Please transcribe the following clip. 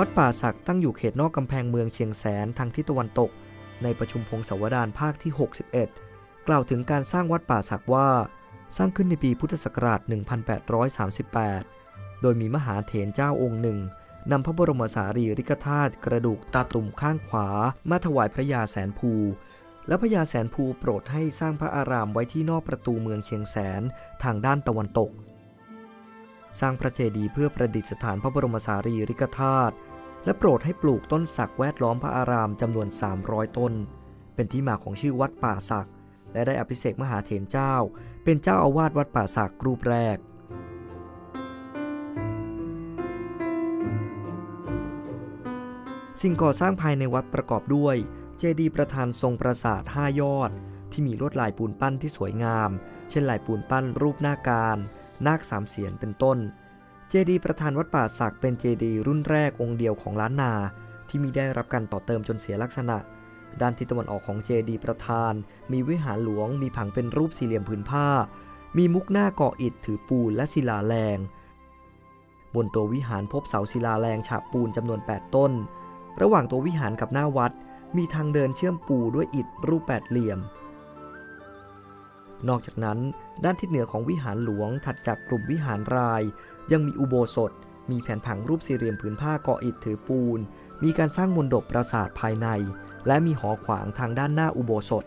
วัดป่าศักตั้งอยู่เขตนอกกำแพงเมืองเชียงแสนทางทิศตะวันตก ในประชุมพงศาวดารภาคที่ 61 กล่าวถึงการสร้างวัดป่าศักว่า สร้างขึ้นในปีพุทธศักราช 1838 โดยมีมหาเถรเจ้าองค์หนึ่งนำพระบรมสารีริกธาตุกระดูกตาตุ่มข้างขวา มาถวายพระยาแสนภู และพระยาแสนภูโปรดให้สร้างพระอารามไว้ที่นอกประตูเมืองเชียงแสนทางด้านตะวันตก สร้างพระเจดีย์เพื่อประดิษฐานพระบรมสารีริกธาตุและโปรดให้ปลูกต้นสักแวดล้อมพระอารามจำนวน 300 ต้น เป็นที่มาของชื่อวัดป่าสัก และได้อภิเษกมหาเถรเจ้า เป็นเจ้าอาวาสวัดป่าสักรูปแรก สิ่งก่อสร้างภายในวัดประกอบด้วย เจดีย์ประธานทรงปราสาท 5 ยอด ที่มีลวดลายปูนปั้นที่สวยงาม เช่นลายปูนปั้นรูปหน้าการ นาคสามเสียนเป็นต้น เจดีย์ประธานวัดป่าศักเป็นเจดีย์รุ่นแรกองค์เดียวของล้านนา ที่มีได้รับการต่อเติมจนเสียลักษณะ ด้านทิศตะวันออกของเจดีย์ประธาน มีวิหารหลวง มีผังเป็นรูปสี่เหลี่ยมผืนผ้า มีมุกหน้าเก่ออิฐถือปูนและศิลาแรง บนตัววิหารพบเสาศิลาแรงฉาบปูนจำนวน 8 ต้น ระหว่างตัววิหารกับหน้าวัด มีทางเดินเชื่อมปูด้วยอิฐรูปแปดเหลี่ยม นอกจากนั้น ด้านทิศเหนือของวิหารหลวงถัดจากกลุ่มวิหารราย ยังมีอุโบสถ มีแผนผังรูปสี่เหลี่ยมผืนผ้าเกาะอิฐถือปูน มีการสร้างมณฑปปราสาทภายใน และมีหอขวางทางด้านหน้าอุโบสถ